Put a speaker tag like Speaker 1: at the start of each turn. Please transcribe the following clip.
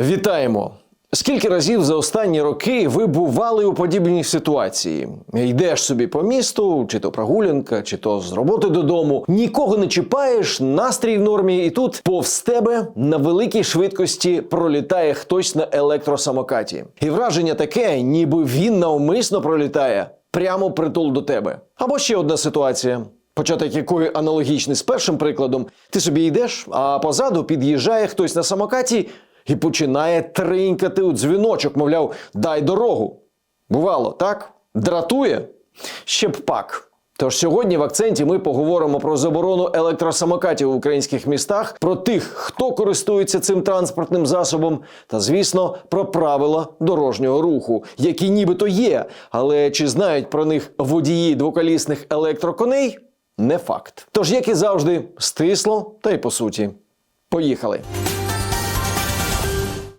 Speaker 1: Вітаємо! Скільки разів за останні роки ви бували у подібній ситуації? Йдеш собі по місту, чи то прогулянка, чи то з роботи додому, нікого не чіпаєш, настрій в нормі, і тут повз тебе на великій швидкості пролітає хтось на електросамокаті. І враження таке, ніби він навмисно пролітає прямо притул до тебе. Або ще одна ситуація. Початок якої аналогічний з першим прикладом, ти собі йдеш, а позаду під'їжджає хтось на самокаті і починає тринькати у дзвіночок, мовляв, дай дорогу. Бувало, так? Дратує? Ще б пак. Тож сьогодні в акценті ми поговоримо про заборону електросамокатів в українських містах, про тих, хто користується цим транспортним засобом, та, звісно, про правила дорожнього руху, які нібито є, але чи знають про них водії двоколісних електроконей? Не факт. Тож, як і завжди, стисло та й по суті. Поїхали.